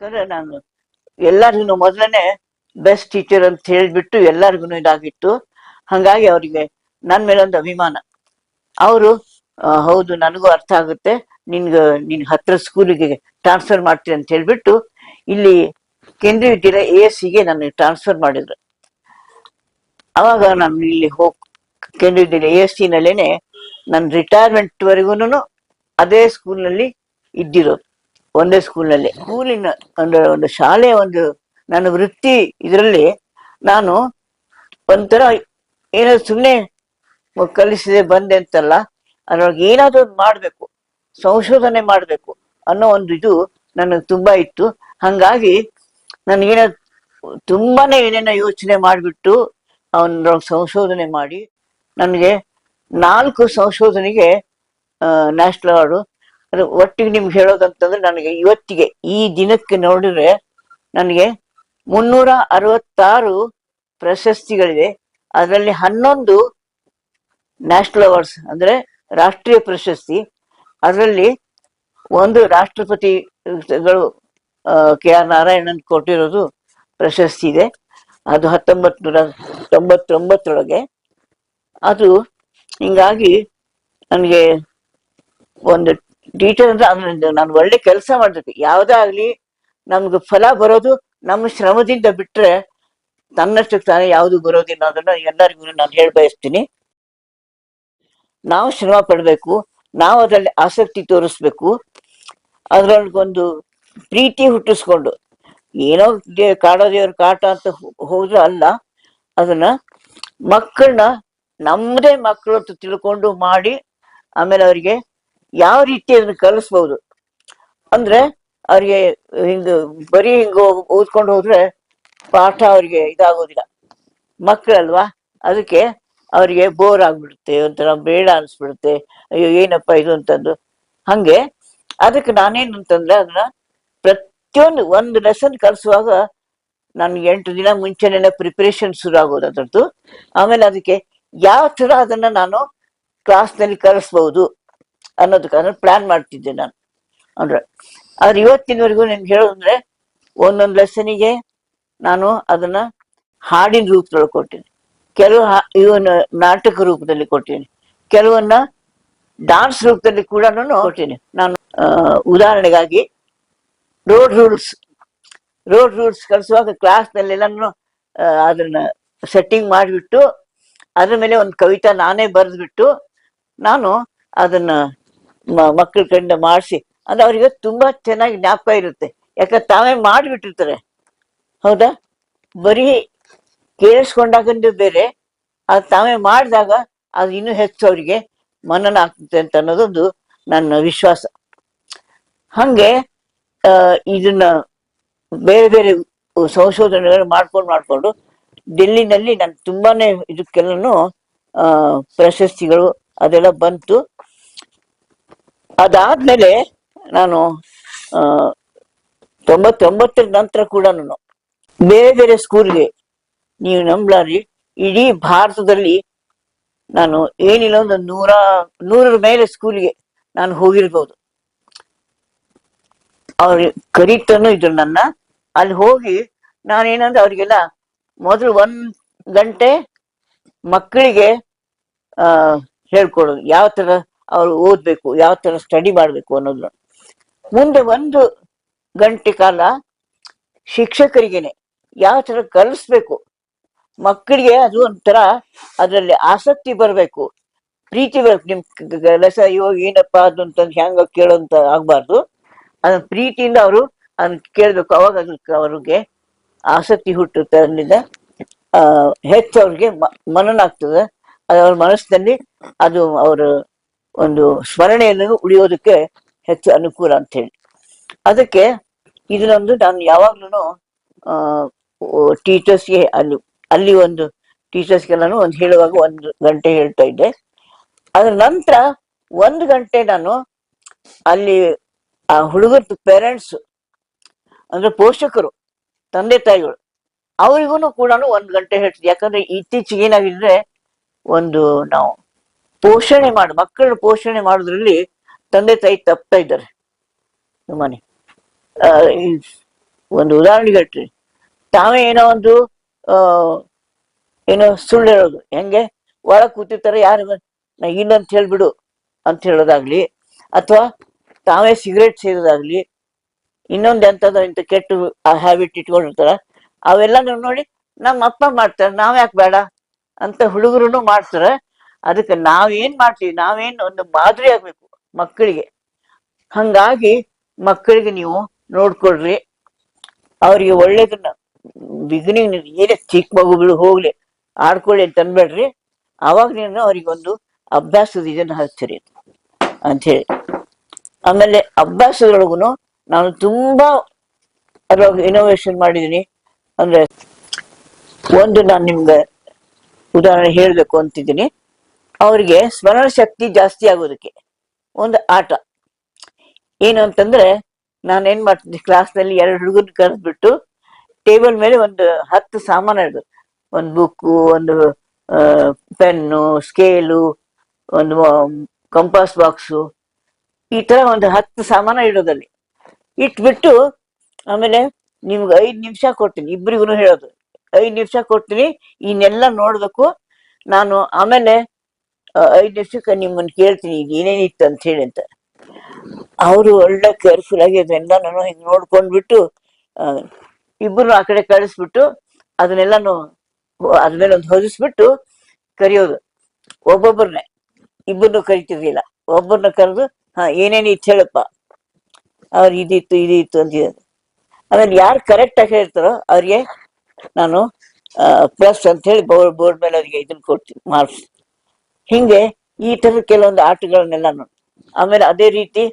ಯಾಕಂದ್ರೆ ನಾನು ಎಲ್ಲರಿಗೂ ಮೊದಲನೇ ಬೆಸ್ಟ್ ಟೀಚರ್ ಅಂತ ಹೇಳಿಬಿಟ್ಟು ಎಲ್ಲರಿಗೂ ಇದಾಗಿತ್ತು. ಹಂಗಾಗಿ ಅವರಿಗೆ ನನ್ನ ಮೇಲೆ ಒಂದು ಅಭಿಮಾನ. ಅವರು ಹೌದು, ನನಗೂ ಅರ್ಥ ಆಗುತ್ತೆ. ನಿನ್ಗೆ, ನಿನ್ ಹತ್ರ ಸ್ಕೂಲಿಗೆ ಟ್ರಾನ್ಸ್ಫರ್ ಮಾಡ್ತೀನಿ ಅಂತ ಹೇಳ್ಬಿಟ್ಟು ಇಲ್ಲಿ ಕೇಂದ್ರೀಯ ವಿದ್ಯಾಲಯ ಎ ಎಸ್ ಸಿಗೆ ನನಗೆ ಟ್ರಾನ್ಸ್ಫರ್ ಮಾಡಿದ್ರು. ಅವಾಗ ನಾನು ಇಲ್ಲಿ ಹೋಗ್, Kendriya Vidyalaya A S C ನಲ್ಲೇನೆ ನನ್ನ ರಿಟೈರ್ಮೆಂಟ್ ವರೆಗೂನು ಅದೇ ಸ್ಕೂಲ್ನಲ್ಲಿ ಇದ್ದಿರೋದು. ಒಂದೇ ಸ್ಕೂಲ್ನಲ್ಲಿ ಸ್ಕೂಲಿನ ಒಂದು ಒಂದು ಶಾಲೆಯ ಒಂದು, ನನ್ನ ವೃತ್ತಿ ಇದರಲ್ಲಿ ನಾನು ಒಂಥರ ಏನೋ ಸುಮ್ಮನೆ ಕಲಿಸಿದೆ, ಬಂದೆ ಅಂತಲ್ಲ. ಅದ್ರೊಳಗೆ ಏನಾದ್ರು ಮಾಡ್ಬೇಕು, ಸಂಶೋಧನೆ ಮಾಡ್ಬೇಕು ಅನ್ನೋ ಒಂದು ಇದು ನನಗೆ ತುಂಬಾ ಇತ್ತು. ಹಂಗಾಗಿ ನನಗೇನ ತುಂಬಾನೇ ಏನೇನೋ ಯೋಚನೆ ಮಾಡಿಬಿಟ್ಟು ಅವನ ಸಂಶೋಧನೆ ಮಾಡಿ, ನನಗೆ ನಾಲ್ಕು ಸಂಶೋಧನೆಗೆ ನ್ಯಾಷನಲ್ ಅವಾರ್ಡು ಅದು ಒಟ್ಟಿಗೆ ನಿಮ್ಗೆ ಹೇಳೋದಂತಂದ್ರೆ ನನಗೆ ಇವತ್ತಿಗೆ ಈ ದಿನಕ್ಕೆ ನೋಡಿದ್ರೆ ನನಗೆ ಮುನ್ನೂರ ಅರವತ್ತಾರು ಪ್ರಶಸ್ತಿಗಳಿವೆ. ಅದರಲ್ಲಿ ಹನ್ನೊಂದು ನ್ಯಾಷನಲ್ ಅವಾರ್ಡ್ಸ್ ಅಂದ್ರೆ ರಾಷ್ಟ್ರೀಯ ಪ್ರಶಸ್ತಿ. ಅದರಲ್ಲಿ ಒಂದು ರಾಷ್ಟ್ರಪತಿಗಳು ಕೆ ಆರ್ ನಾರಾಯಣನ್ ಕೊಟ್ಟಿರೋದು ಪ್ರಶಸ್ತಿ ಇದೆ. ಅದು ಹತ್ತೊಂಬತ್ ನೂರ ತೊಂಬತ್ತೊಂಬತ್ತರೊಳಗೆ. ಅದು ಹಿಂಗಾಗಿ ನನಗೆ ಒಂದು ಟೀಚರ್ ಅಂದ್ರೆ ಅಂದ್ರೆ ನಾನು ಒಳ್ಳೆ ಕೆಲಸ ಮಾಡ್ಬೇಕು ಯಾವುದೇ ಆಗ್ಲಿ ನಮ್ಗೆ ಫಲ ಬರೋದು ನಮ್ಮ ಶ್ರಮದಿಂದ ಬಿಟ್ರೆ ತನ್ನಷ್ಟಕ್ಕೆ ತಾನೇ ಯಾವುದು ಬರೋದಿಲ್ಲ ಅದನ್ನ ಎಲ್ಲರಿಗೂ ನಾನು ಹೇಳಿ ಬಯಸ್ತೀನಿ. ನಾವು ಶ್ರಮ ಪಡಬೇಕು, ನಾವು ಅದರಲ್ಲಿ ಆಸಕ್ತಿ ತೋರಿಸ್ಬೇಕು. ಅದ್ರೊಳಗೊಂದು ಪ್ರೀತಿ ಹುಟ್ಟಿಸ್ಕೊಂಡು, ಏನೋ ದೇ- ಕಾಡೋ ದೇವ್ರ ಕಾಟ ಅಂತ ಹೋದ್ರೂ ಅಲ್ಲ, ಅದನ್ನ ಮಕ್ಕಳನ್ನ ನಮ್ಮದೇ ಮಕ್ಕಳು ಅಂತ ತಿಳ್ಕೊಂಡು ಮಾಡಿ, ಆಮೇಲೆ ಅವರಿಗೆ ಯಾವ ರೀತಿ ಅದನ್ನ ಕಲಿಸ್ಬಹುದು ಅಂದ್ರೆ ಅವ್ರಿಗೆ ಹಿಂಗ ಬರೀ ಹಿಂಗ ಓದ್ಕೊಂಡು ಹೋದ್ರೆ ಪಾಠ ಅವ್ರಿಗೆ ಇದಾಗೋದಿಲ್ಲ. ಮಕ್ಕಳಲ್ವಾ ಅದಕ್ಕೆ ಅವ್ರಿಗೆ ಬೋರ್ ಆಗ್ಬಿಡುತ್ತೆ, ಒಂಥರ ಬೇಡ ಅನ್ಸ್ಬಿಡುತ್ತೆ. ಅಯ್ಯೋ, ಏನಪ್ಪ ಇದು ಅಂತಂದು. ಹಂಗೆ ಅದಕ್ಕೆ ನಾನೇನು ಅಂತಂದ್ರೆ ಅದನ್ನ ಪ್ರತಿಯೊಂದು ಒಂದು ಲೆಸನ್ ಕಲಿಸುವಾಗ ನಾನು ಎಂಟು ದಿನ ಮುಂಚೆನೆಲ್ಲ ಪ್ರಿಪರೇಷನ್ ಶುರು ಆಗೋದು ಅದ್ರದ್ದು. ಆಮೇಲೆ ಅದಕ್ಕೆ ಯಾವ ತರ ಅದನ್ನ ನಾನು ಕ್ಲಾಸ್ನಲ್ಲಿ ಕಲಿಸ್ಬಹುದು ಅನ್ನೋದಕ್ಕೆ ಪ್ಲಾನ್ ಮಾಡ್ತಿದ್ದೆ ನಾನು. ಅಂದ್ರೆ, ಆದ್ರೆ ಇವತ್ತಿನವರೆಗೂ ನಿಮ್ಗೆ ಹೇಳೋದಂದ್ರೆ ಒಂದೊಂದು ಲೆಸನಿಗೆ ನಾನು ಅದನ್ನ ಹಾಡಿನ ರೂಪದೊಳಗೆ ಕೊಟ್ಟಿನಿ ಕೆಲವು ಇವನ್ನ ನಾಟಕ ರೂಪದಲ್ಲಿ ಕೊಟ್ಟಿನಿ ಕೆಲವನ್ನ ಡಾನ್ಸ್ ರೂಪದಲ್ಲಿ ಕೂಡ ಕೊಟ್ಟಿನಿ ನಾನು ಉದಾಹರಣೆಗಾಗಿ ರೋಡ್ ರೂಲ್ಸ್ ರೋಡ್ ರೂಲ್ಸ್ ಕಲಿಸುವಾಗ ಕ್ಲಾಸ್ನಲ್ಲೆಲ್ಲನೂ ಅದನ್ನ ಸೆಟ್ಟಿಂಗ್ ಮಾಡಿಬಿಟ್ಟು, ಅದ್ರ ಮೇಲೆ ಒಂದು ಕವಿತಾ ನಾನೇ ಬರೆದ್ಬಿಟ್ಟು, ನಾನು ಅದನ್ನ ಮಕ್ಕಳ ಕಂಡ ಮಾಡಿಸಿ. ಅಂದ್ರೆ ಅವ್ರಿಗೆ ತುಂಬಾ ಚೆನ್ನಾಗಿ ಜ್ಞಾಪಕ ಇರುತ್ತೆ. ಯಾಕಂದ್ರೆ ತಾವೇ ಮಾಡಿಬಿಟ್ಟಿರ್ತಾರೆ. ಹೌದಾ? ಬರೀ ಕೇಳಿಸ್ಕೊಂಡಾಗಂದು ಬೇರೆ ಅದು ತಾವೇ ಮಾಡಿದಾಗ ಅದು ಇನ್ನೂ ಹೆಚ್ಚು ಅವರಿಗೆ ಮನನ ಆಗ್ತದೆ ಅಂತ ಅನ್ನೋದೊಂದು ನನ್ನ ವಿಶ್ವಾಸ. ಹಂಗೆ ಇದನ್ನ ಬೇರೆ ಬೇರೆ ಸಂಶೋಧನೆಗಳು ಮಾಡ್ಕೊಂಡು ಮಾಡಿಕೊಂಡು ಡೆಲ್ಲಿನಲ್ಲಿ ನಾನು ತುಂಬಾನೇ ಇದಕ್ಕೆಲ್ಲನು, ಆ, ಪ್ರಶಸ್ತಿಗಳು ಅದೆಲ್ಲ ಬಂತು. ಅದಾದ್ಮೇಲೆ ನಾನು, ಆ, ತೊಂಬತ್ತೊಂಬತ್ತರ ನಂತರ ಕೂಡ ಬೇರೆ ಬೇರೆ ಸ್ಕೂಲ್ಗೆ ನೀವು ನಂಬ್ಲಾರಿ ಇಡೀ ಭಾರತದಲ್ಲಿ ನಾನು ಏನಿಲ್ಲ ಒಂದು ನೂರ, ನೂರರ ಮೇಲೆ ಸ್ಕೂಲ್ಗೆ ನಾನು ಹೋಗಿರ್ಬೋದು. ಅವ್ರು ಕರೀತಾನು ಇದ್ರು ನನ್ನ. ಅಲ್ಲಿ ಹೋಗಿ ನಾನೇನಂದ್ರೆ ಅವ್ರಿಗೆಲ್ಲ ಮೊದಲು ಒಂದ್ ಗಂಟೆ ಮಕ್ಕಳಿಗೆ, ಆ, ಹೇಳ್ಕೊಡೋದು. ಯಾವ ತರ ಅವ್ರು ಓದ್ಬೇಕು, ಯಾವ ತರ ಸ್ಟಡಿ ಮಾಡ್ಬೇಕು ಅನ್ನೋದು ಮುಂದೆ ಒಂದು ಗಂಟೆ ಕಾಲ ಶಿಕ್ಷಕರಿಗೇನೆ ಯಾವ ತರ ಕಲಿಸ್ಬೇಕು, ಮಕ್ಕಳಿಗೆ ಅದು ಒಂಥರ ಅದರಲ್ಲಿ ಆಸಕ್ತಿ ಬರಬೇಕು. ಪ್ರೀತಿ ಬರ್ಬೇಕು, ನಿಮ್ ಕೆಲಸ ಇವಾಗ ಏನಪ್ಪ ಅದು ಅಂತ ಹೆಂಗ ಕೇಳೋಂತ ಆಗ್ಬಾರ್ದು. ಅದನ್ನ ಪ್ರೀತಿಯಿಂದ ಅವರು ಅದನ್ನ ಕೇಳ್ಬೇಕು, ಅವಾಗ ಅದಕ್ಕೆ ಅವ್ರಿಗೆ ಆಸಕ್ತಿ ಹುಟ್ಟುತ್ತೆ ಅದರಿಂದ ಆ, ಹೆಚ್ಚು ಅವ್ರಿಗೆ ಮನನ ಆಗ್ತದೆ ಅದು ಅವ್ರ ಮನಸ್ಸಿನಲ್ಲಿ ಅದು ಅವರ ಒಂದು ಸ್ಮರಣೆಯನ್ನು ಉಳಿಯೋದಕ್ಕೆ ಹೆಚ್ಚು ಅನುಕೂಲ ಅಂತ ಹೇಳಿ ಅದಕ್ಕೆ ಇದನ್ನೊಂದು ನಾನು ಯಾವಾಗ್ಲೂ ಟೀಚರ್ಸ್ಗೆ ಅಲ್ಲಿ ಅಲ್ಲಿ ಒಂದು ನಾನು ಒಂದು ಹೇಳುವಾಗ ಒಂದು ಗಂಟೆ ಹೇಳ್ತಾ ಇದ್ದೆ. ಅದ್ರ ನಂತರ ಒಂದು ಗಂಟೆ ನಾನು ಅಲ್ಲಿ ಆ ಹುಡುಗರ ಪೇರೆಂಟ್ಸ್, ಅಂದ್ರೆ ಪೋಷಕರು, ತಂದೆ ತಾಯಿಗಳು ಅವರಿಗೂ ಕೂಡ ಒಂದು ಗಂಟೆ ಹೇಳ್ತಿದ್ದೆ. ಯಾಕಂದ್ರೆ ಇತ್ತೀಚೆಗೆ ಏನಾಗಿದ್ರೆ ಒಂದು ನಾವು ಪೋಷಣೆ ಮಾಡಿ, ಮಕ್ಕಳನ್ನ ಪೋಷಣೆ ಮಾಡೋದ್ರಲ್ಲಿ ತಂದೆ ತಾಯಿ ತಪ್ತಾ ಇದ್ದಾರೆ. ತುಂಬಾನೇ ಒಂದು ಉದಾಹರಣೆ ಹೇಳ್ತೀನಿ. ತಾವೇ ಏನೋ ಒಂದು ಏನೋ ಸುಳ್ಳು ಹೇಳೋದು ಹೆಂಗೆ? ಒಳಗ್ ಕೂತಿರ್ತಾರೆ, ಯಾರು? ನಾ ಇಲ್ಲ ಅಂತ ಹೇಳ್ಬಿಡು ಅಂತ ಹೇಳೋದಾಗ್ಲಿ, ಅಥವಾ ತಾವೇ ಸಿಗರೇಟ್ ಸೇರೋದಾಗ್ಲಿ ಇನ್ನೊಂದು ಎಂತದ ಇಂತ ಆ ಹ್ಯಾಬಿಟ್ ಇಟ್ಕೊಂಡಿರ್ತಾರ ಅವೆಲ್ಲ ನೋಡಿ, ನಮ್ಮ ಅಪ್ಪ ಮಾಡ್ತಾರೆ ನಾವ್ ಯಾಕೆ ಬೇಡ ಅಂತ ಹುಡುಗರು ಮಾಡ್ತಾರೆ. ಅದಕ್ಕೆ ನಾವೇನ್ ಮಾಡ್ತೀವಿ? ನಾವೇನ್ ಒಂದು ಮಾದರಿ ಆಗ್ಬೇಕು ಮಕ್ಕಳಿಗೆ. ಹಂಗಾಗಿ ಮಕ್ಕಳಿಗೆ ನೀವು ನೋಡ್ಕೊಳ್ರಿ. ಅವ್ರಿಗೆ ಒಳ್ಳೇದನ್ನ ಬಿಗಿನಿಂಗ್ ಏನೇ ಚಿಕ್ಕ ಮಗು ಬಿಡು ಹೋಗ್ಲಿ ಆಡ್ಕೊಳ್ಳಿ ಅಂತ ಅನ್ಬೇಡ್ರಿ. ಅವಾಗ ನೀನು ಅವ್ರಿಗೊಂದು ಅಭ್ಯಾಸದ ಇದನ್ನ ಹಚ್ಚಿರಿ ಅಂತ. ಹೇಳಿ. ಆಮೇಲೆ ಅಭ್ಯಾಸದೊಳಗುನು ನಾನು ತುಂಬಾ ಅದ್ರೊಳಗೆ ಇನೋವೇಶನ್ ಮಾಡಿದೀನಿ. ಅಂದ್ರೆ ಒಂದು ನಾನು ನಿಮ್ಗೆ ಉದಾಹರಣೆ ಹೇಳಬೇಕು ಅಂತಿದ್ದೀನಿ. ಅವರಿಗೆ ಸ್ಮರಣ ಶಕ್ತಿ ಜಾಸ್ತಿ ಆಗೋದಕ್ಕೆ. ಒಂದು ಆಟ. ಏನು ಅಂತಂದ್ರೆ, ನಾನು ಏನ್ ಮಾಡ್ತೀನಿ ಕ್ಲಾಸ್ನಲ್ಲಿ ಎರಡು ಹುಡುಗನ ಕರೆದ್ಬಿಟ್ಟು ಟೇಬಲ್ ಮೇಲೆ ಒಂದು ಹತ್ತು ಸಾಮಾನು ಇಡೋದು ಒಂದು ಬುಕ್ಕು ಒಂದು ಪೆನ್ನು ಸ್ಕೇಲು ಒಂದು ಕಂಪಾಸ್ ಬಾಕ್ಸು ಈ ತರ ಒಂದು ಹತ್ತು ಸಾಮಾನು ಇಡೋದಲ್ಲಿ ಇಟ್ಬಿಟ್ಟು ಆಮೇಲೆ ನಿಮ್ಗೆ ಐದು ನಿಮಿಷ ಕೊಡ್ತೀನಿ ಇಬ್ಬರಿಗೂ ಹೇಳೋದು. ಐದು ನಿಮಿಷ ಕೊಡ್ತೀನಿ, ಇನ್ನೆಲ್ಲ ನೋಡ್ಬೇಕು ನಾನು ಆಮೇಲೆ ಐದ್ ನಿಮಿಷಕ್ಕೆ ನಿಮ್ಮನ್ನ ಕೇಳ್ತೀನಿ, ಈಗ ಏನೇನಿತ್ತು ಅಂತ ಹೇಳಿ ಅಂತ. ಅವರು ಒಳ್ಳೆ ಕೇರ್ಫುಲ್ ಆಗಿ ಅದನ್ನೆಲ್ಲ ನಾನು ಹಿಂಗ್ ನೋಡ್ಕೊಂಡ್ಬಿಟ್ಟು ಇಬ್ಬರು ಆ ಕಡೆ ಕಳಿಸ್ಬಿಟ್ಟು, ಅದನ್ನೆಲ್ಲಾನು ಅದ್ಮೇಲೆ ಒಂದು ಹೊದಿಸ್ಬಿಟ್ಟು ಕರೆಯೋದು. ಒಬ್ಬೊಬ್ಬರನ್ನೇ ಇಬ್ಬರನ್ನು ಕರಿತಿರ್ಲಿಲ್ಲ. ಒಬ್ಬರನ್ನ ಕರೆದು, ಹಾ ಏನೇನಿತ್ತು ಹೇಳಪ್ಪ. ಅವ್ರು ಇದಿತ್ತು ಇದಿತ್ತು ಅಂತ. ಆಮೇಲೆ ಯಾರು ಕರೆಕ್ಟ್ ಆಗಿ ಹೇಳ್ತಾರೋ ಅವ್ರಿಗೆ ನಾನು ಪ್ಲಸ್ ಅಂತ ಹೇಳಿ ಬೋರ್ಡ್ ಬೋರ್ಡ್ ಮೇಲೆ ಅವ್ರಿಗೆ ಇದನ್ನ ಕೊಡ್ತೀನಿ ಮಾರ್ಕ್ಸ್. ಹಿಂಗೆ ಈ ತರ ಕೆಲವೊಂದು ಆಟಗಳನ್ನೆಲ್ಲ ಆಮೇಲೆ ಅದೇ ರೀತಿ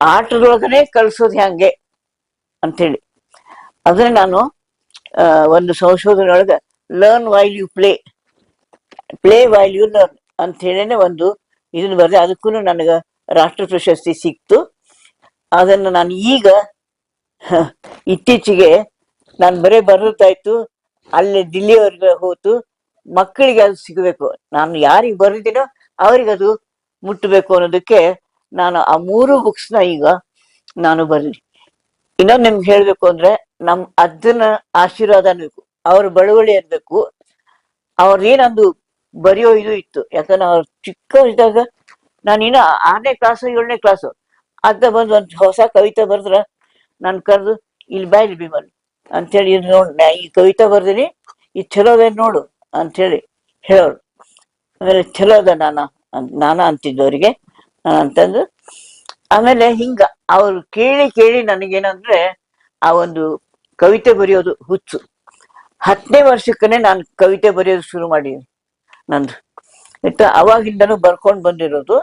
ಆಟದೊಳಗನೆ ಕಳ್ಸೋದು ಹ್ಯಾಂಗೆ ಅಂತೇಳಿ. ಅದನ್ನ ನಾನು ಒಂದು ಸಂಶೋಧನೆ ಒಳಗೆ learn while you play play while you learn ಅಂತ ಹೇಳೇನೆ ಒಂದು ಇದನ್ನ ಬರೆದೆ. ಅದಕ್ಕೂ ನನಗೆ ರಾಷ್ಟ್ರ ಪ್ರಶಸ್ತಿ ಸಿಕ್ತು. ಅದನ್ನು ನಾನು ಈಗ ಇತ್ತೀಚೆಗೆ ನಾನು ಬರೇ ಬರೋದಾಯ್ತು. ಅಲ್ಲಿ ದಿಲ್ಲಿವರೆಗೆ ಹೋತು. ಮಕ್ಕಳಿಗೆ ಅದು ಸಿಗಬೇಕು. ನಾನು ಯಾರಿಗೆ ಬರೆದಿನೋ ಅವ್ರಿಗೆ ಅದು ಮುಟ್ಟಬೇಕು ಅನ್ನೋದಕ್ಕೆ ನಾನು ಆ ಮೂರು ಬುಕ್ಸ್ನ ಈಗ ನಾನು ಬರೀನಿ ಇನ್ನೊಂದು ನಿಮ್ಗೆ ಹೇಳ್ಬೇಕು ಅಂದ್ರೆ ನಮ್ ಅದನ್ನ ಆಶೀರ್ವಾದ ಅನ್ಬೇಕು ಅವ್ರ ಬಳುವಳಿ ಇರಬೇಕು ಅವ್ರದ್ದೇನೊಂದು ಬರೆಯೋ ಇದು ಇತ್ತು. ಯಾಕಂದ್ರೆ ಅವ್ರು ನಾನು ಇನ್ನ ಆರನೇ ಕ್ಲಾಸು ಏಳನೇ ಕ್ಲಾಸು ಅದ ಬಂದು ಒಂದು ಹೊಸ ಕವಿತೆ ಬರೆದ್ರ ನಾನು ಕರೆದು, ಇಲ್ಲಿ ಬಾಯ್ಲಿ ಬಿಮಲ್ ಅಂತೇಳಿ ನೋಡಿ ಈ ಕವಿತೆ ಬರ್ದೀನಿ. ಇದು ಚಲೋ ಅದ ನೋಡು. ಅಂತೇಳಿ ಹೇಳೋರು. ಆಮೇಲೆ ಚಲೋ ಅದ ನಾನ ನಾನ ಅಂತಿದ್ದವ್ರಿಗೆ ಅಂತಂದು, ಆಮೇಲೆ ಹಿಂಗ ಅವ್ರು ಕೇಳಿ ಕೇಳಿ ನನಗೇನಂದ್ರೆ ಆ ಒಂದು ಕವಿತೆ ಬರೆಯೋದು ಹುಚ್ಚು. ಹತ್ತನೇ ವರ್ಷಕ್ಕನೆ ನಾನು ಕವಿತೆ ಬರೆಯೋದು ಶುರು ಮಾಡಿದ್ದೀನಿ ನಂದು. ಆಯ್ತಾ ಅವಾಗಿಂದನೂ ಬರ್ಕೊಂಡು ಬಂದಿರೋದು.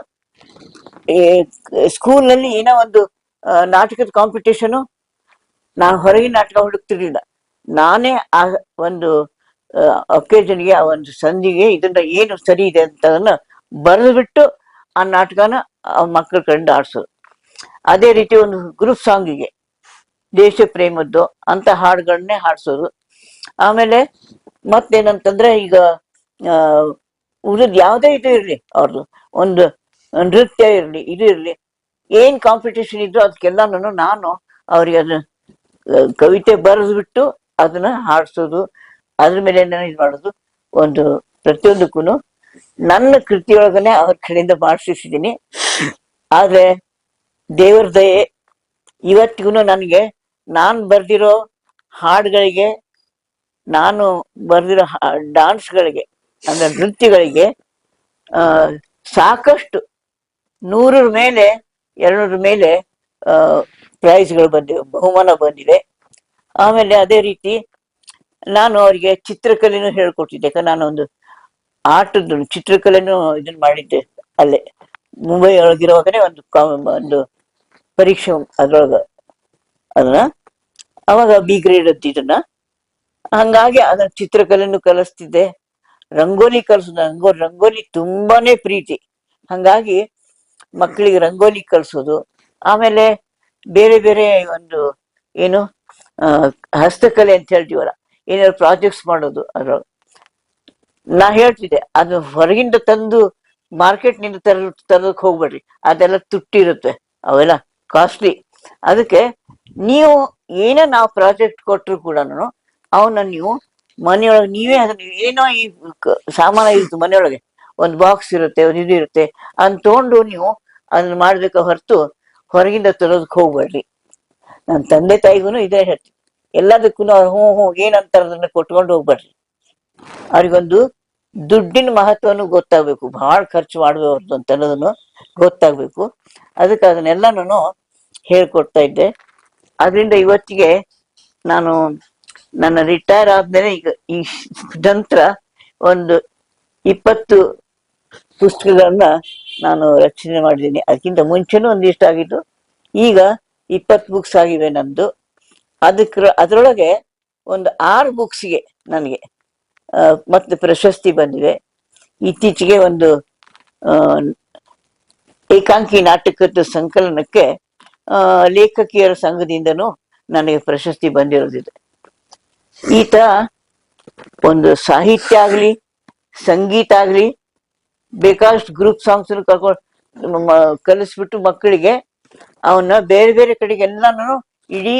ಸ್ಕೂಲ್ನಲ್ಲಿ ಏನೋ ಒಂದು ನಾಟಕದ ಕಾಂಪಿಟೇಷನು ನಾನು ಹೊರಗಿನ ನಾಟಕ ಹುಡುಕ್ತಿರ್ಲಿಲ್ಲ. ನಾನೇ ಆ ಒಂದು ಒಕೇಜನ್ಗೆ ಆ ಒಂದು ಸಂಧಿಗೆ ಇದನ್ನ ಏನು ಸರಿ ಇದೆ ಅಂತ ಬರೆದು ಬಿಟ್ಟು ಆ ನಾಟಕನ ಆ ಮಕ್ಕಳ ಕಡೆಯಿಂದ ಆಡ್ಸೋದು. ಅದೇ ರೀತಿ ಒಂದು ಗ್ರೂಪ್ ಸಾಂಗಿಗೆ ದೇಶ ಪ್ರೇಮದ್ದು ಅಂತ ಹಾಡುಗಳನ್ನೇ ಹಾಡ್ಸೋದು. ಆಮೇಲೆ ಮತ್ತೇನಂತಂದ್ರೆ ಈಗ ಉಳಿದ್ ಯಾವುದೇ ಇದು ಇರ್ಲಿ ಅವ್ರದ್ದು ಒಂದು ನೃತ್ಯ ಇರಲಿ, ಇದು ಇರಲಿ. ಏನ್ ಕಾಂಪಿಟೇಷನ್ ಇದ್ರು ಅದಕ್ಕೆಲ್ಲಾನು ನಾನು ಅವ್ರಿಗೆ ಅದನ್ನ ಕವಿತೆ ಬರೆದ್ಬಿಟ್ಟು ಅದನ್ನ ಹಾಡ್ಸೋದು. ಅದ್ರ ಮೇಲೆ ಇದು ಮಾಡೋದು, ಒಂದು ಪ್ರತಿಯೊಂದಕ್ಕೂ ನನ್ನ ಕೃತಿಯೊಳಗನೆ ಅವ್ರ ಕಡೆಯಿಂದ ಮಾಡಿಸಿದ್ದೀನಿ ಆದ್ರೆ ದೇವರ ದಯೆ ಇವತ್ತಿಗೂ ನನಗೆ, ನಾನು ಬರ್ದಿರೋ ಹಾಡುಗಳಿಗೆ, ನಾನು ಬರ್ದಿರೋ ಡಾನ್ಸ್ಗಳಿಗೆ, ಅಂದ್ರೆ ನೃತ್ಯಗಳಿಗೆ ಸಾಕಷ್ಟು ನೂರರ ಮೇಲೆ ಎರಡ್ನೂರ ಮೇಲೆ ಪ್ರೈಸ್ಗಳು ಬಂದಿವೆ, ಬಹುಮಾನ ಬಂದಿದೆ. ಆಮೇಲೆ ಅದೇ ರೀತಿ ನಾನು ಅವರಿಗೆ ಚಿತ್ರಕಲೆನೂ ಹೇಳ್ಕೊಟ್ಟಿದ್ದೆ. ಯಾಕಂದ್ರೆ ನಾನು ಒಂದು ಆಟದ ಚಿತ್ರಕಲೆನೂ ಇದನ್ನ ಮಾಡಿದ್ದೆ ಅಲ್ಲೇ. ಮುಂಬೈ ಒಳಗಿರುವಾಗನೇ ಒಂದು ಒಂದು ಪರೀಕ್ಷೆ ಅದ್ರೊಳಗ. ಅದನ್ನ ಅವಾಗ ಬಿ ಗ್ರೇಡ್ ಅಂತ ಇದನ್ನ. ಹಂಗಾಗಿ ಅದನ್ನ ಚಿತ್ರಕಲೆನೂ ಕಲಿಸ್ತಿದ್ದೆ. ರಂಗೋಲಿ ಕಲಿಸೋದು, ರಂಗೋ, ರಂಗೋಲಿ ತುಂಬಾನೇ ಪ್ರೀತಿ. ಹಂಗಾಗಿ ಮಕ್ಕಳಿಗೆ ರಂಗೋಲಿ ಕಲಿಸೋದು. ಆಮೇಲೆ ಬೇರೆ ಬೇರೆ ಒಂದು, ಏನು ಹಸ್ತಕಲೆ ಅಂತ ಹೇಳ್ತೀವಲ್ಲ ಏನಾದ್ರು ಪ್ರಾಜೆಕ್ಟ್ಸ್ ಮಾಡೋದು, ಅದ್ರ ನಾ ಹೇಳ್ತಿದ್ದೆ, ಅದು ಹೊರಗಿಂದ ತಂದು ಮಾರ್ಕೆಟ್ನಿಂದ ತರ ತರೋಕ್ ಹೋಗ್ಬೇಡ್ರಿ. ಅದೆಲ್ಲ ತುಟ್ಟಿರುತ್ತೆ, ಅವೆಲ್ಲ ಕಾಸ್ಟ್ಲಿ ಅದಕ್ಕೆ ನೀವು ಏನೇ ನಾವು ಪ್ರಾಜೆಕ್ಟ್ ಕೊಟ್ಟರು ಕೂಡ ಅವನ್ನ ನೀವು ಮನೆಯೊಳಗೆ, ನೀವೇ ಅದನ್ನ ಏನೋ ಈ ಸಾಮಾನ ಸಾಮಾನು ಇರುತ್ತೆ ಮನೆಯೊಳಗೆ, ಒಂದು ಬಾಕ್ಸ್ ಇರುತ್ತೆ, ಒಂದು ಇದು ಇರುತ್ತೆ ಅದನ್ನ ತಗೊಂಡು ನೀವು ಅದನ್ನ ಮಾಡ್ಬೇಕ ಹೊರತು ಹೊರಗಿಂದ ತರೋದಕ್ಕೆ ಹೋಗ್ಬೇಡ್ರಿ. ನನ್ನ ತಂದೆ ತಾಯಿಗೂ ಇದೇ ಹೇಳ್ತೀನಿ ಎಲ್ಲದಕ್ಕೂ ಅವ್ರು ಹ್ಞೂ ಹ್ಞೂ ಏನಂತಾರ ಅದನ್ನ ಕೊಟ್ಕೊಂಡು ಹೋಗ್ಬೇಡ್ರಿ. ಅವ್ರಿಗೊಂದು ದುಡ್ಡಿನ ಮಹತ್ವನು ಗೊತ್ತಾಗ್ಬೇಕು ಬಹಳ ಖರ್ಚು ಮಾಡಬಾರ್ದು ಅಂತ ಅನ್ನೋದನ್ನು ಗೊತ್ತಾಗ್ಬೇಕು. ಅದಕ್ಕೆ ಅದನ್ನೆಲ್ಲನೂ ಹೇಳ್ಕೊಡ್ತಾ ಇದ್ದೆ. ಅದರಿಂದ ಇವತ್ತಿಗೆ ನಾನು ನನ್ನ ರಿಟೈರ್ ಆದ್ಮೇಲೆ ಈಗ ಈ ನಂತರ ಒಂದು ಇಪ್ಪತ್ತು ಪುಸ್ತಕಗಳನ್ನ ನಾನು ರಚನೆ ಮಾಡಿದ್ದೀನಿ. ಅದಕ್ಕಿಂತ ಮುಂಚೆನೂ ಒಂದಿಷ್ಟ ಆಗಿದ್ದು ಈಗ ಇಪ್ಪತ್ತು ಬುಕ್ಸ್ ಆಗಿವೆ ನಂದು ಅದಕ್ಕೆ ಅದರೊಳಗೆ ಒಂದು ಆರು ಬುಕ್ಸ್ಗೆ ನನಗೆ ಮತ್ತೆ ಪ್ರಶಸ್ತಿ ಬಂದಿವೆ ಇತ್ತೀಚೆಗೆ ಒಂದು ಏಕಾಂಕಿ ನಾಟಕದ ಸಂಕಲನಕ್ಕೆ ಲೇಖಕಿಯರ ಸಂಘದಿಂದನೂ ನನಗೆ ಪ್ರಶಸ್ತಿ ಬಂದಿರೋದಿದೆ ಈತ ಒಂದು ಸಾಹಿತ್ಯ ಆಗಲಿ, ಸಂಗೀತ ಆಗಲಿ, ಬೇಕಾದಷ್ಟು ಗ್ರೂಪ್ ಸಾಂಗ್ಸ್ ಕಲಿಸ್ಬಿಟ್ಟು ಮಕ್ಕಳಿಗೆ ಅವನ್ನ ಬೇರೆ ಬೇರೆ ಕಡೆಗೆ ಎಲ್ಲಾನು ಇಡೀ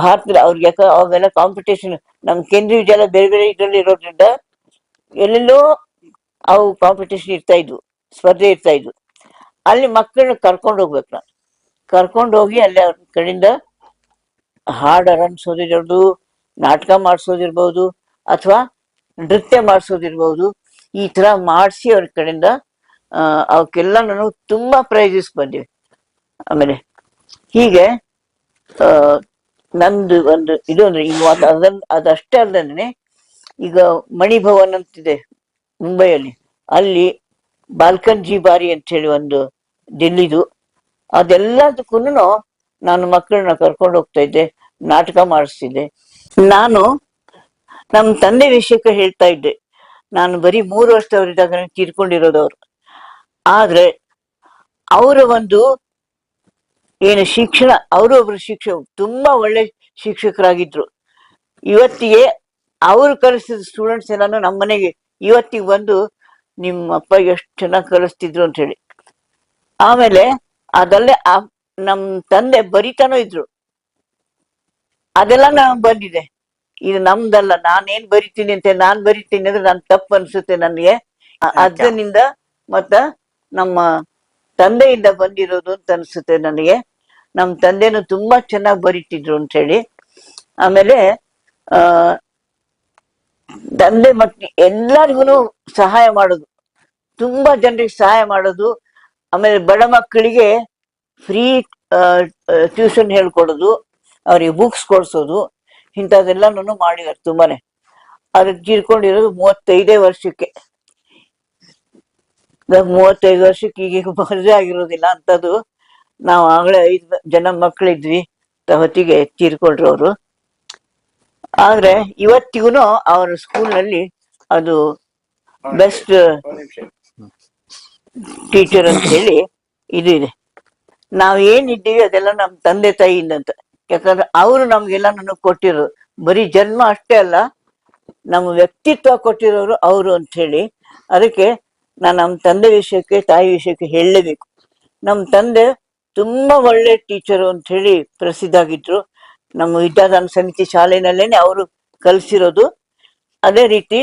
ಭಾರತದ ಅವ್ರಿಗೆ ಯಾಕ ಕಾಂಪಿಟೇಷನ್ ನಮ್ ಕೇಂದ್ರೀಯ ವಿದ್ಯಾಲಯ ಬೇರೆ ಬೇರೆ ಇದ್ರಲ್ಲಿ ಇರೋದ್ರಿಂದ ಎಲ್ಲೆಲ್ಲೋ ಅವು ಕಾಂಪಿಟೇಷನ್ ಇರ್ತಾ ಇದ್ವು, ಸ್ಪರ್ಧೆ ಇರ್ತಾ ಇದ್ವು. ಅಲ್ಲಿ ಮಕ್ಕಳನ್ನ ಕರ್ಕೊಂಡು ಹೋಗ್ಬೇಕು ನಾನು ಕರ್ಕೊಂಡು ಹೋಗಿ ಅಲ್ಲಿ ಅವ್ರ ಕಡೆಯಿಂದ ಹಾಡು ಆರಂಭಿಸೋದಿರೋದು ನಾಟಕ ಮಾಡಿಸೋದಿರ್ಬೋದು ಅಥವಾ ನೃತ್ಯ ಮಾಡಿಸೋದಿರ್ಬೋದು ಈ ತರ ಮಾಡಿಸಿ ಅವ್ರ ಕಡೆಯಿಂದ ಅವಕ್ಕೆಲ್ಲ ನಾನು ತುಂಬಾ ಪ್ರೈಸಸ್ ಬಂದಿವೆ. ಆಮೇಲೆ ಹೀಗೆ ನಂದು ಒಂದು ಇದು ಅಂದ್ರೆ ಈಗ ಅದಷ್ಟೇ ಅಲ್ಲದೇನೆ, ಈಗ ಮಣಿಭವನ್ ಅಂತಿದೆ ಮುಂಬೈಯಲ್ಲಿ. ಅಲ್ಲಿ ಬಾಲ್ಕನ್ ಜಿ ಬಾರಿ ಅಂತ ಹೇಳಿ ಒಂದು ದಿಲ್ಲಿದು. ಅದೆಲ್ಲದಕ್ಕೂ ನಾನು ಮಕ್ಕಳನ್ನ ಕರ್ಕೊಂಡು ಹೋಗ್ತಾ ಇದ್ದೆ, ನಾಟಕ ಮಾಡಿಸ್ತಿದ್ದೆ. ನಾನು ನಮ್ಮ ತಂದೆ ವಿಷಯಕ್ಕೆ ಹೇಳ್ತಾ ಇದ್ದೆ, ನಾನು ಬರೀ ಮೂರು ವರ್ಷದವರಿದ್ದಾಗ ತೀರ್ಕೊಂಡಿರೋದವ್ರು ಆದ್ರೆ, ಅವರ ಒಂದು ಏನು ಶಿಕ್ಷಣ ಅವರು ಒಬ್ರು ಶಿಕ್ಷಕ ತುಂಬಾ ಒಳ್ಳೆ ಶಿಕ್ಷಕರಾಗಿದ್ರು. ಇವತ್ತಿಗೆ ಅವರು ಕಲಿಸಿದ ಸ್ಟೂಡೆಂಟ್ಸ್ ಎಲ್ಲಾನು ನಮ್ಮ ಮನೆಗೆ ಇವತ್ತಿಗೆ ಬಂದು ನಿಮ್ಮ ಅಪ್ಪ ಎಷ್ಟು ಚೆನ್ನಾಗಿ ಕಲಿಸ್ತಿದ್ರು ಅಂತ ಹೇಳಿ. ಆಮೇಲೆ ಅದಲ್ಲೇ ಆ ನಮ್ ತಂದೆ ಬರಿತಾನೂ ಇದ್ರು. ಅದೆಲ್ಲ ನಾನು ಬಂದಿದೆ. ಇದು ನಮ್ದಲ್ಲ ನಾನೇನ್ ಬರಿತೀನಿ ಅಂತ ನಾನ್ ಬರಿತೀನಿ ಅಂದ್ರೆ ನನ್ ತಪ್ಪು ಅನ್ಸುತ್ತೆ ನನಗೆ. ಅದರಿಂದ ಮತ್ತ ನಮ್ಮ ತಂದೆಯಿಂದ ಬಂದಿರೋದು ಅಂತ ಅನ್ಸುತ್ತೆ ನನಗೆ. ನಮ್ ತಂದೆನು ತುಂಬಾ ಚೆನ್ನಾಗಿ ಬರಿತಿದ್ರು ಅಂತ ಹೇಳಿ ಆಮೇಲೆ, ಆ, ತಂದೆ ಮಕ್ಕಳು ಎಲ್ಲರಿಗೂ ಸಹಾಯ ಮಾಡೋದು. ತುಂಬಾ ಜನರಿಗೆ ಸಹಾಯ ಮಾಡೋದು. ಆಮೇಲೆ ಬಡ ಮಕ್ಕಳಿಗೆ ಫ್ರೀ ಟ್ಯೂಷನ್ ಹೇಳ್ಕೊಡೋದು, ಅವ್ರಿಗೆ ಬುಕ್ಸ್ ಕೊಡ್ಸೋದು ಇಂಥದ್ದೆಲ್ಲನೂ ಮಾಡಿದಾರೆ ತುಂಬಾನೇ. ಅದಕ್ಕೆ ತೀರ್ಕೊಂಡಿರೋದು ಮೂವತ್ತೈದೇ ವರ್ಷಕ್ಕೆ. ಮೂವತ್ತೈದು ವರ್ಷಕ್ಕೆ ಈಗ ಮದುವೆ ಆಗಿರೋದಿಲ್ಲ ಅಂತದ್ದು ನಾವು ಆಗಲೇ ಐದು ಜನ ಮಕ್ಕಳಿದ್ವಿ ಹೊತ್ತಿಗೆ ತೀರ್ಕೊಂಡ್ರು ಅವರು ಆದ್ರೆ ಇವತ್ತಿಗೂ ಅವ್ರ ಸ್ಕೂಲ್ನಲ್ಲಿ ಅದು ಬೆಸ್ಟ್ ಟೀಚರ್ ಅಂತ ಹೇಳಿ ಇದು ಇದೆ. ನಾವ್ ಏನಿದ್ದೀವಿ ಅದೆಲ್ಲ ನಮ್ ತಂದೆ ತಾಯಿಯಿಂದ ಅಂತ ಯಾಕಂದ್ರೆ ಅವರು ನಮ್ಗೆಲ್ಲ ನನಗೆ ಕೊಟ್ಟಿರೋದು. ಬರೀ ಜನ್ಮ ಅಷ್ಟೇ ಅಲ್ಲ, ನಮ್ಮ ವ್ಯಕ್ತಿತ್ವ ಕೊಟ್ಟಿರೋರು ಅವರು ಅಂತ ಹೇಳಿ. ಅದಕ್ಕೆ ನಾನು ನಮ್ಮ ತಂದೆ ವಿಷಯಕ್ಕೆ, ತಾಯಿ ವಿಷಯಕ್ಕೆ ಹೇಳಲೇಬೇಕು. ನಮ್ಮ ತಂದೆ ತುಂಬಾ ಒಳ್ಳೆ ಟೀಚರು ಅಂತ ಹೇಳಿ ಪ್ರಸಿದ್ಧ ಆಗಿದ್ರು ನಮ್ಮ ವಿದ್ಯಾದಾನ ಸಮಿತಿ ಶಾಲೆನಲ್ಲೇನೆ ಅವರು ಕಲಿಸಿರೋದು. ಅದೇ ರೀತಿ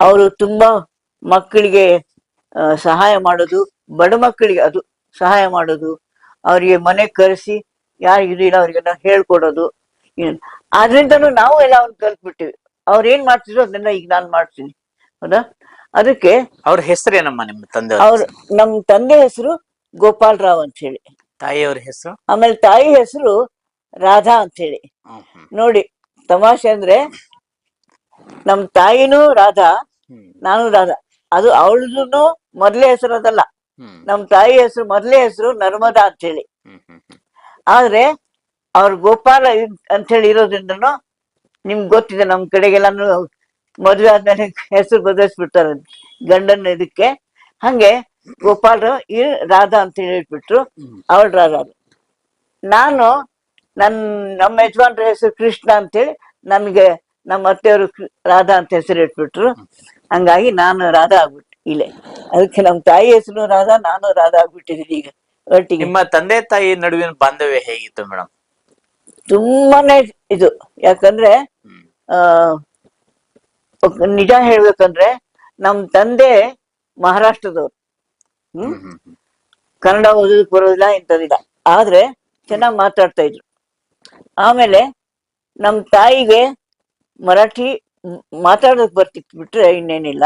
ಅವರು ತುಂಬಾ ಮಕ್ಕಳಿಗೆ ಸಹಾಯ ಮಾಡೋದು ಬಡ ಮಕ್ಕಳಿಗೆ ಅದು ಸಹಾಯ ಮಾಡೋದು ಅವರಿಗೆ ಮನೆ ಕರೆಸಿ ಯಾರಿಗಿದು ಇಲ್ಲ ನಾವು ಹೇಳ್ಕೊಡೋದು ಆದ್ರಿಂದನೂ ನಾವು ಎಲ್ಲ ಅವ್ನು ಕಲ್ತ್ಬಿಟ್ಟಿವಿ. ಅವ್ರ ಏನ್ ಮಾಡ್ತಿದ್ರು ಅದನ್ನ ಈಗ ನಾನು ಮಾಡ್ತೀನಿ. ಹೌದಾ? ಅದಕ್ಕೆ ಅವ್ರ ಹೆಸರೇನಮ್ಮ ನಿಮ್ಮ ತಂದೆ ಅವ್ರ ನಮ್ ತಂದೆ ಹೆಸರು ಗೋಪಾಲ್ ರಾವ್ ಅಂತ ಹೇಳಿ. ತಾಯಿಯವ್ರ ಹೆಸರು? ಆಮೇಲೆ ತಾಯಿ ಹೆಸರು ರಾಧಾ ಅಂತ ಹೇಳಿ ನೋಡಿ ತಮಾಷೆ ಅಂದ್ರೆ ನಮ್ ತಾಯಿನೂ ರಾಧಾ ನಾನು ರಾಧಾ. ಅದು ಅವಳದು ಮೊದಲೇ ಹೆಸರು ಅದಲ್ಲ. ನಮ್ ತಾಯಿ ಹೆಸರು ಮೊದಲೇ ಹೆಸರು ನರ್ಮದಾ ಅಂತ ಹೇಳಿ ಆದ್ರೆ ಅವ್ರ ಗೋಪಾಲ ಅಂತ ಹೇಳಿ ಇರೋದ್ರಿಂದನು ನಿಮ್ಗೆ ಗೊತ್ತಿದೆ ನಮ್ ಕಡೆಗೆಲ್ಲಾನು ಮದ್ವೆ ಆದ್ಮೇಲೆ ಹೆಸರು ಬದಲಿಸ್ಬಿಡ್ತಾರೆ ಗಂಡನ ಇದಕ್ಕೆ. ಹಂಗೆ ಗೋಪಾಲ್ ಈ ರಾಧಾ ಅಂತ ಹೇಳ್ಬಿಟ್ರು. ಅವಳು ರಾಧಾ ನಾನು ನನ್ ನಮ್ಮ ಯಜಮಾನ್ರ ಹೆಸರು ಕೃಷ್ಣ ಅಂತೇಳಿ ನನ್ಗೆ ನಮ್ಮ ಅತ್ತೆಯವರು ರಾಧಾ ಅಂತ ಹೆಸರು ಇಟ್ಬಿಟ್ರು. ಹಂಗಾಗಿ ನಾನು ರಾಧಾ ಆಗ್ಬಿಟ್ಟು ಇಲ್ಲೇ. ಅದಕ್ಕೆ ನಮ್ಮ ತಾಯಿ ಹೆಸರು ರಾಧಾ ನಾನು ರಾಧಾ ಆಗ್ಬಿಟ್ಟಿದ್ದೀನಿ ಈಗ ಒಟ್ಟಿಗೆ. ನಿಮ್ಮ ತಂದೆ ತಾಯಿ ನಡುವಿನ ಬಾಂಧವ್ಯ ಹೇಗಿತ್ತು ಮೇಡಮ್? ತುಂಬಾನೇ ಇದು ಯಾಕಂದ್ರೆ ಆ ನಿಜ ಹೇಳ್ಬೇಕಂದ್ರೆ ನಮ್ ತಂದೆ ಮಹಾರಾಷ್ಟ್ರದವ್ರು. ಹ್ಮ್. ಕನ್ನಡ ಓದೋದಕ್ ಬರೋದಿಲ್ಲ ಇಂಥದಿಲ್ಲ ಆದ್ರೆ ಚೆನ್ನಾಗಿ ಮಾತಾಡ್ತಾ ಇದ್ರು. ಆಮೇಲೆ ನಮ್ ತಾಯಿಗೆ ಮರಾಠಿ ಮಾತಾಡೋದಕ್ ಬರ್ತಿತ್ತು ಬಿಟ್ರೆ ಇನ್ನೇನಿಲ್ಲ.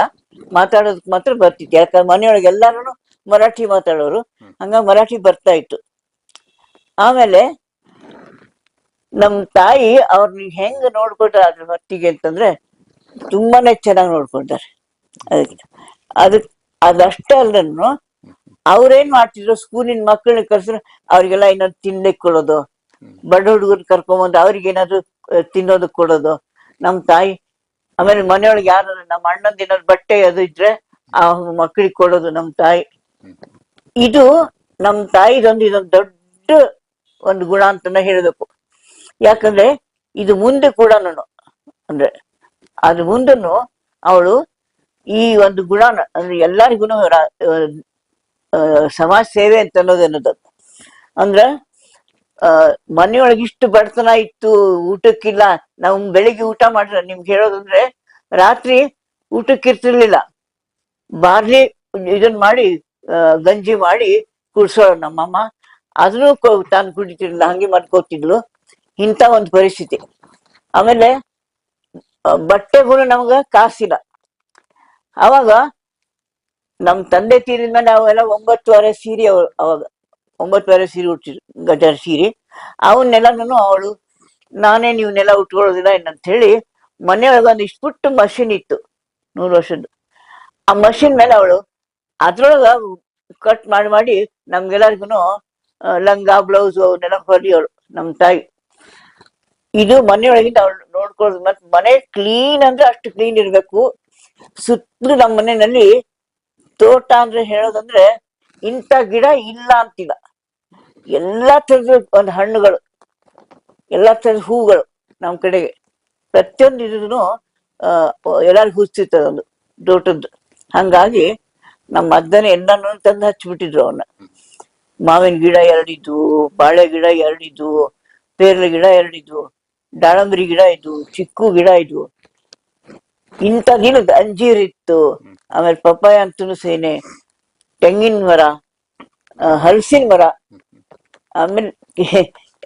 ಮಾತಾಡೋದಕ್ ಮಾತ್ರ ಬರ್ತಿತ್ತು. ಯಾಕಂದ್ರೆ ಮನೆಯೊಳಗೆ ಎಲ್ಲಾರು ಮರಾಠಿ ಮಾತಾಡೋರು. ಹಂಗ ಮರಾಠಿ ಬರ್ತಾ ಇತ್ತು. ಆಮೇಲೆ ನಮ್ ತಾಯಿ ಅವ್ರನ್ನ ಹೆಂಗ್ ನೋಡ್ಕೊಟ್ರ ಅದ್ರ ಹೊತ್ತಿಗೆ ಅಂತಂದ್ರೆ ತುಂಬಾನೇ ಚೆನ್ನಾಗಿ ನೋಡ್ಕೊಳ್ತಾರೆ. ಅದಕ್ಕೆ. ಅದಕ್ ಅದಷ್ಟೇ ಅಲ್ಲನ್ನು ಅವ್ರೇನ್ ಮಾಡ್ತಿದ್ರು? ಸ್ಕೂಲಿನ ಮಕ್ಕಳನ್ನ ಕರ್ಸಿದ್ರೆ ಅವ್ರಿಗೆಲ್ಲ ಏನಾದ್ರು ತಿನ್ಲಿಕ್ ಕೊಡೋದು. ಬಡ ಹುಡುಗರು ಕರ್ಕೊಂಬಂದು ಅವ್ರಿಗೆ ಏನಾದ್ರು ತಿನ್ನೋದಕ್ ಕೊಡೋದು. ನಮ್ ತಾಯಿ, ಆಮೇಲೆ ಮನೆಯೊಳಗೆ ಯಾರು ನಮ್ಮ ಅಣ್ಣಂದ್ ಏನಾದ್ರು ಬಟ್ಟೆ ಅದು ಇದ್ರೆ, ಆ ಮಕ್ಕಳಿಗೆ ಕೊಡೋದು ನಮ್ ತಾಯಿ. ಇದು ನಮ್ ತಾಯಿದೊಂದು ಇದೊಂದು ದೊಡ್ಡ ಒಂದು ಗುಣ ಅಂತಾನೆ ಹೇಳಬೇಕು. ಯಾಕಂದ್ರೆ, ಇದು ಮುಂದೆ ಕೂಡ ಅಂದ್ರೆ, ಅದ್ರ ಮುಂದನು ಅವಳು ಈ ಒಂದು ಗುಣ ಅಂದ್ರೆ ಎಲ್ಲರಿಗೂ ಸಮಾಜ ಸೇವೆ ಅಂತ ಅನ್ನೋದು ಅಂದ್ರ ಮನೆಯೊಳಗೆ ಇಷ್ಟು ಬಡತನ ಇತ್ತು, ಊಟಕ್ಕಿಲ್ಲ, ನಾವು ಬೆಳಿಗ್ಗೆ ಊಟ ಮಾಡ್ರ, ನಿಮ್ಗೆ ಹೇಳೋದಂದ್ರೆ, ರಾತ್ರಿ ಊಟಕ್ಕಿರ್ತಿರ್ಲಿಲ್ಲ. ಬಾರ್ಲಿ ಇದನ್ ಮಾಡಿ ಗಂಜಿ ಮಾಡಿ ಕುಡ್ಸೋಳು ನಮ್ಮಮ್ಮ. ಅದನ್ನು ತಾನು ಕುಡಿತಿರ್ಲಿಲ್ಲ, ಹಂಗೆ ಮಾಡ್ಕೋತಿದ್ಲು. ಇಂಥ ಒಂದು ಪರಿಸ್ಥಿತಿ. ಆಮೇಲೆ ಬಟ್ಟೆಗಳು ನಮ್ಗ ಕಾಸಿಲ್ಲ. ಅವಾಗ ನಮ್ ತಂದೆ ತೀರಿದ ಮೇಲೆ ಅವೆಲ್ಲ ಒಂಬತ್ತುವರೆ ಸೀರೆ ಅವ ಅವಾಗ ಒಂಬತ್ತುವರೆ ಸೀರೆ ಉಟ್ಟಿದ್ರು ಗಜಾರ್ ಸೀರೆ. ಅವನ್ನೆಲ್ಲನೂ ಅವಳು, ನಾನೇ ನೀವನ್ನೆಲ್ಲ ಉಟ್ಕೊಳ್ಳೋದಿಲ್ಲ ಏನಂತ ಹೇಳಿ ಮನೆಯೊಳಗೆ ಒಂದು ಇಷ್ಟು ಪುಟ್ಟ ಮಷಿನ್ ಇತ್ತು, ನೂರು ವರ್ಷದ್ದು. ಆ ಮಷಿನ್ ಮೇಲೆ ಅವಳು ಅದ್ರೊಳಗ ಕಟ್ ಮಾಡಿ ಮಾಡಿ ನಮ್ಗೆಲ್ಲರಿಗೂ ಲಂಗ ಬ್ಲೌಸ್ ಅವನ್ನೆಲ್ಲ ಹೊಲಿಯೋಳು ನಮ್ ತಾಯಿ. ಇದು ಮನೆಯೊಳಗಿಂದ ಅವಳು ನೋಡ್ಕೊಳ್ಳೋದು ಮತ್ತೆ ಮನೆ ಕ್ಲೀನ್ ಅಂದ್ರೆ ಅಷ್ಟು ಕ್ಲೀನ್ ಇರಬೇಕು. ಸುತ್ತಲೂ ನಮ್ಮ ಮನೆಯಲ್ಲಿ ತೋಟ ಅಂದ್ರೆ ಹೇಳೋದಂದ್ರೆ ಇಂಥ ಗಿಡ ಇಲ್ಲ ಅಂತಿಲ್ಲ. ಎಲ್ಲಾ ತರದ ಒಂದ್ ಹಣ್ಣುಗಳು, ಎಲ್ಲಾ ತರದ ಹೂಗಳು ನಮ್ ಕಡೆಗೆ. ಪ್ರತಿಯೊಂದು ಇದನ್ನು ಎಲ್ಲರಿಗೂ ಹುಚ್ಚಿರ್ತದೆ ಒಂದು ಹಂಗಾಗಿ ನಮ್ಮ ಅದ್ದನೆ ಎಲ್ಲಾನು ತಂದು ಹಚ್ಚಿಬಿಟ್ಟಿದ್ರು ಅವನ್ನ. ಮಾವಿನ ಗಿಡ ಎರಡಿದ್ವು ಬಾಳೆ ಗಿಡ ಎರಡಿದ್ವು ಪೇರ್ಲೆ ಗಿಡ ಎರಡಿದ್ವು ದಾಳಂಬರಿ ಗಿಡ ಇದ್ವು ಚಿಕ್ಕು ಗಿಡ ಇದ್ವು ಇಂಥ ದಿನದ ಅಂಜೀರ್ ಇತ್ತು ಆಮೇಲೆ ಪಪ್ಪಾಯ ಅಂತೂ ಸೇನೆ ತೆಂಗಿನ ಮರ ಹಲಸಿನ ಮರ. ಆಮೇಲೆ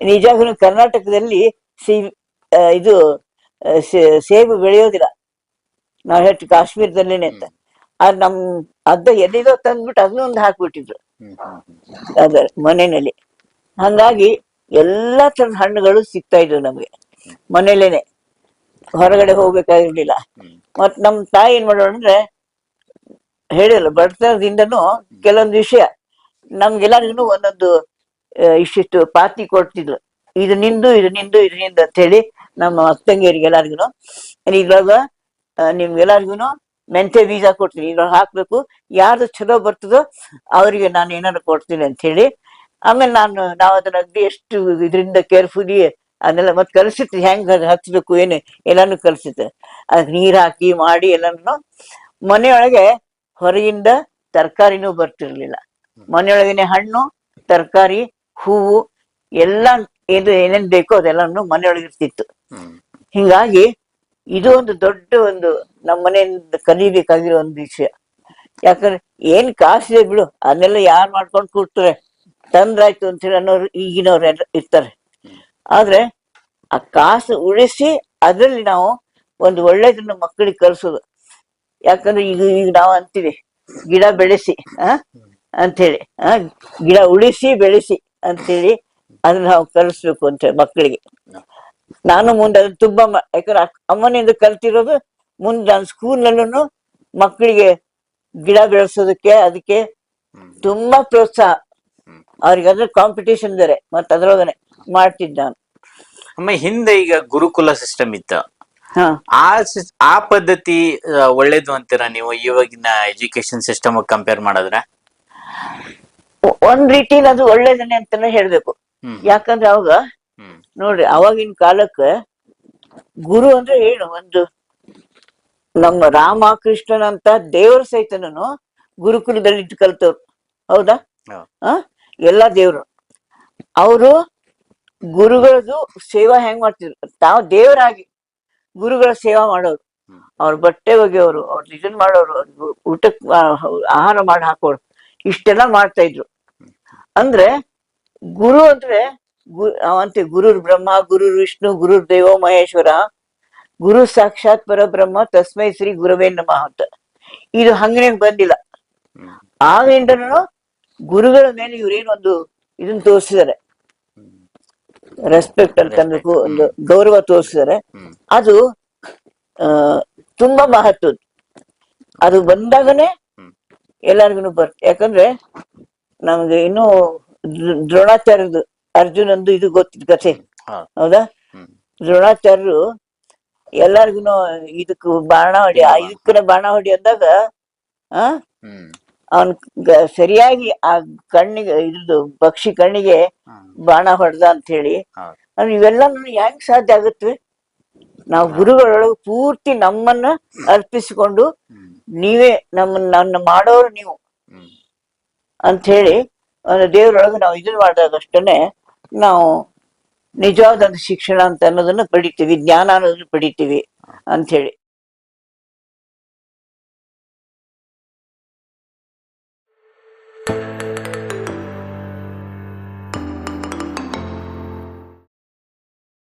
ನಿಜಾಗ್ಲೂ ಕರ್ನಾಟಕದಲ್ಲಿ ಸಿ ಇದು ಸೇಬು ಬೆಳೆಯೋದಿಲ್ಲ. ನಾವ್ ಹೇಳ್ತೀವಿ ಕಾಶ್ಮೀರದಲ್ಲೇನೆ ಅಂತ. ಅದ್ ನಮ್ ಅದ ಎಲ್ಲಿದೋ ತಂದ್ಬಿಟ್ಟು ಅದನ್ನೊಂದು ಹಾಕ್ಬಿಟ್ಟಿದ್ರು. ಹ್ಮ್ ಹ್ಮ್ ಹ್ಮ್. ಅದ ಮನೆಯಲ್ಲಿ. ಹಂಗಾಗಿ ಎಲ್ಲಾ ತರದ ಹಣ್ಣುಗಳು ಸಿಗ್ತಾ ಇದ್ವು ನಮ್ಗೆ. ಮನೇಲೇನೆ ಹೊರಗಡೆ ಹೋಗ್ಬೇಕಾಗಿರ್ಲಿಲ್ಲ. ಮತ್ ನಮ್ ತಾಯಿ ಏನ್ ಮಾಡೋಣ ಅಂದ್ರೆ ಹೇಳಿಲ್ಲ ಬಡತನದಿಂದನೂ ಕೆಲವೊಂದು ವಿಷಯ. ನಮ್ಗೆಲ್ಲರಿಗೂ ಒಂದೊಂದು ಇಷ್ಟಿಷ್ಟು ಪಾತಿ ಕೊಡ್ತಿದ್ಲು. ಇದು ನಿಂದು ಇದು ನಿಂದು ಇದು ನಿಂದು ಅಂತ ಹೇಳಿ ನಮ್ಮ ಇದ್ರಾಗ ಆ, ನಿಮ್ಗೆಲ್ಲರಿಗೂ ಮೆಂತೆ ಬೀಜ ಕೊಡ್ತೀನಿ. ಇದ್ರೊಳಗೆ ಹಾಕ್ಬೇಕು. ಯಾರ್ದು ಚಲೋ ಬರ್ತದೋ ಅವರಿಗೆ ನಾನು ಏನಾದ್ರು ಕೊಡ್ತೀನಿ ಅಂತ ಹೇಳಿ ಆಮೇಲೆ ನಾನು ನಾವು ಅದನ್ನ ಅಗ್ದಿ ಎಷ್ಟು ಇದರಿಂದ ಕೇರ್ಫುಲಿ ಅದನ್ನೆಲ್ಲ ಮತ್ತೆ ಕಲಿಸಿತ್ತು ಹೆಂಗ್ ಅದ್ ಹಚ್ಬೇಕು ಏನು? ಎಲ್ಲಾನು ಕಲಿಸಿತ್ತು ಅದ್ ನೀರ್ ಹಾಕಿ ಮಾಡಿ ಎಲ್ಲಾನು. ಮನೆಯೊಳಗೆ ಹೊರಗಿಂದ ತರಕಾರಿನೂ ಬರ್ತಿರ್ಲಿಲ್ಲ. ಮನೆಯೊಳಗಿನ ಹಣ್ಣು ತರಕಾರಿ ಹೂವು ಎಲ್ಲ ಏನು ಏನೇನ್ ಬೇಕೋ ಅದೆಲ್ಲಾನು ಮನೆಯೊಳಗೆ ಇರ್ತಿತ್ತು ಹಿಂಗಾಗಿ ಇದು ಒಂದು ದೊಡ್ಡ ಒಂದು ನಮ್ಮ ಮನೆಯಿಂದ ಕಲಿಬೇಕಾಗಿರೋ ಒಂದು ವಿಷಯ. ಯಾಕಂದ್ರೆ ಏನ್ ಕಾಸಿದೆ ಬಿಡು ಅದನ್ನೆಲ್ಲ ಯಾರು ಮಾಡ್ಕೊಂಡು ಕೂಡ್ತಾರೆ? ತಂದ್ರಾಯ್ತು ಅಂತ ಹೇಳಿ ಅನ್ನೋರು ಈಗಿನವ್ರು ಇರ್ತಾರೆ. ಆದ್ರೆ ಆ ಕಾಸು ಉಳಿಸಿ ಅದ್ರಲ್ಲಿ ನಾವು ಒಂದು ಒಳ್ಳೇದನ್ನ ಮಕ್ಕಳಿಗೆ ಕಲಿಸೋದು. ಯಾಕಂದ್ರೆ ಈಗ ಈಗ ನಾವು ಅಂತೀವಿ ಗಿಡ ಬೆಳೆಸಿ ಆ ಅಂತೇಳಿ ಆ ಗಿಡ ಉಳಿಸಿ ಬೆಳೆಸಿ ಅಂತೇಳಿ ಅದನ್ನ ನಾವು ಕಲಿಸ್ಬೇಕು ಅಂತ ಮಕ್ಕಳಿಗೆ. ನಾನು ಮುಂದೆ ಅದನ್ನ ತುಂಬಾ ಯಾಕಂದ್ರೆ ಅಮ್ಮನಿಂದ ಕಲ್ತಿರೋದು ಮುಂದೆ ನಾನು ಸ್ಕೂಲ್ನಲ್ಲೂ ಮಕ್ಕಳಿಗೆ ಗಿಡ ಬೆಳೆಸೋದಕ್ಕೆ ಅದಕ್ಕೆ ತುಂಬಾ ಪ್ರೋತ್ಸಾಹ. ಅವ್ರಿಗೆ ಅದ್ರ ಕಾಂಪಿಟೇಷನ್ ಬೇರೆ ಮತ್ತೆ ಅದ್ರೊಳಗನೆ ಮಾಡ್ತಿದ್ದ ನಾನು. ಅಮ್ಮ ಹಿಂದೆ ಈಗ ಗುರುಕುಲ ಸಿಸ್ಟಮ್ ಇತ್ತ? ಹಾ. ಆ ಆ ಪದ್ಧತಿ ಆ, ಒಳ್ಳೇದು ಅಂತೀರಾ ನೀವು ಇವಾಗಿನ ಎಜುಕೇಶನ್ ಸಿಸ್ಟಮ್ ಕಂಪೇರ್ ಮಾಡಿದ್ರೆ? ಒ- ಒಂದ್ ರೀತಿಲಿ ಅದು ಒಳ್ಳೇದನೆ ಅಂತಾನೆ ಹೇಳ್ಬೇಕು. ಹ್ಮ್. ಯಾಕಂದ್ರೆ ಅವಾಗ ಹ್ಮ್. ನೋಡ್ರಿ ಅವಾಗಿನ ಕಾಲಕ್ಕೆ ಗುರು ಅಂದ್ರೆ ಏನು? ಒಂದು ನಮ್ಮ ರಾಮಕೃಷ್ಣನಂತ ದೇವರ ಸಹಿತನೂ ಗುರುಕುಲದಲ್ಲಿ ಇಟ್ಟು ಕಲ್ತವ್ರು. ಹೌದಾ? ಹೌದು. ಆ? ಎಲ್ಲ ದೇವ್ರು. ಅವರು ಗುರುಗಳದು ಸೇವಾ ಹೆಂಗ್ ಮಾಡ್ತಿದ್ರು? ತಾವು ದೇವರಾಗಿ ಗುರುಗಳ ಸೇವಾ ಮಾಡೋರು. ಅವ್ರ ಬಟ್ಟೆ ಒಗೆಯೋರು ಅವ್ರ ಇದನ್ ಮಾಡೋರು ಊಟಕ್ ಆಹಾರ ಮಾಡಿ ಹಾಕೋರು. ಇಷ್ಟೆಲ್ಲ ಮಾಡ್ತಾ ಇದ್ರು. ಅಂದ್ರೆ ಗುರು ಅಂದ್ರೆ ಗು ಅವಂತೆ ಗುರುರ್ ಬ್ರಹ್ಮ ಗುರುರ್ ವಿಷ್ಣು ಗುರುರ್ ದೇವೋ ಮಹೇಶ್ವರ. ಗುರು ಸಾಕ್ಷಾತ್ ಪರಬ್ರಹ್ಮ ತಸ್ಮೈ ಶ್ರೀ ಗುರುವೇ ನಮಃ ಅಂತ. ಇದು ಹಂಗನೇ ಬಂದಿಲ್ಲ. ಆಗಿಂದನು ಗುರುಗಳ ಮೇಲೆ ಇವ್ರೇನೊಂದು ಇದನ್ನ ತೋರಿಸಿದ್ದಾರೆ. ರೆಸ್ಪೆಕ್ಟ್ ಅಂತಂದ್ಬೇಕು ಒಂದು ಗೌರವ ತೋರಿಸಿದ್ದಾರೆ. ಅದು ಆ ತುಂಬಾ ಮಹತ್ವದ್ದು. ಅದು ಬಂದಾಗನೇ ಎಲ್ಲಾರ್ಗು ಬರ್ ಯಾಕಂದ್ರೆ ನಮ್ಗೆ ಇನ್ನು ದ್ರೋ- ದ್ರೋಣಾಚಾರ್ಯದು ಅರ್ಜುನಂದು ಇದು ಗೊತ್ತಿದ್ ಕಥೆ. ಹೌದಾ. ದ್ರೋಣಾಚಾರ್ಯರು ಎಲ್ಲಾರ್ಗು ಇದಕ್ ಬಾಣ ಹೊಡಿ ಇದಕ್ಕನ ಬಾಣ ಹೊಡಿ ಅಂದಾಗ ಆ? ಹ್ಮ್. ಅವನ್ ಸರಿಯಾಗಿ ಆ ಕಣ್ಣಿಗೆ ಇದ್ದು ಪಕ್ಷಿ ಕಣ್ಣಿಗೆ ಬಾಣ ಹೊಡೆದ ಅಂತ ಹೇಳಿ ಇವೆಲ್ಲ ಹೆಂಗ್ ಸಾಧ್ಯ ಆಗುತ್ತೆ? ನಾವು ಗುರುಗಳೊಳಗೆ ಪೂರ್ತಿ ನಮ್ಮನ್ನ ಅರ್ಪಿಸಿಕೊಂಡು ನೀವೇ ನಮ್ಮನ್ನ ನನ್ನ ಮಾಡೋರು ನೀವು. ಅಂತ ಹೇಳಿ ಒಂದು ದೇವರೊಳಗೆ ನಾವು ಇದನ್ನ ಮಾಡಿದಾಗಷ್ಟೇ ನಾವು ನಿಜವಾದ ಶಿಕ್ಷಣ ಅಂತ ಅನ್ನೋದನ್ನ ಪಡಿತೀವಿ ಜ್ಞಾನ ಅನ್ನೋದನ್ನ ಪಡಿತೀವಿ ಅಂತ ಹೇಳಿ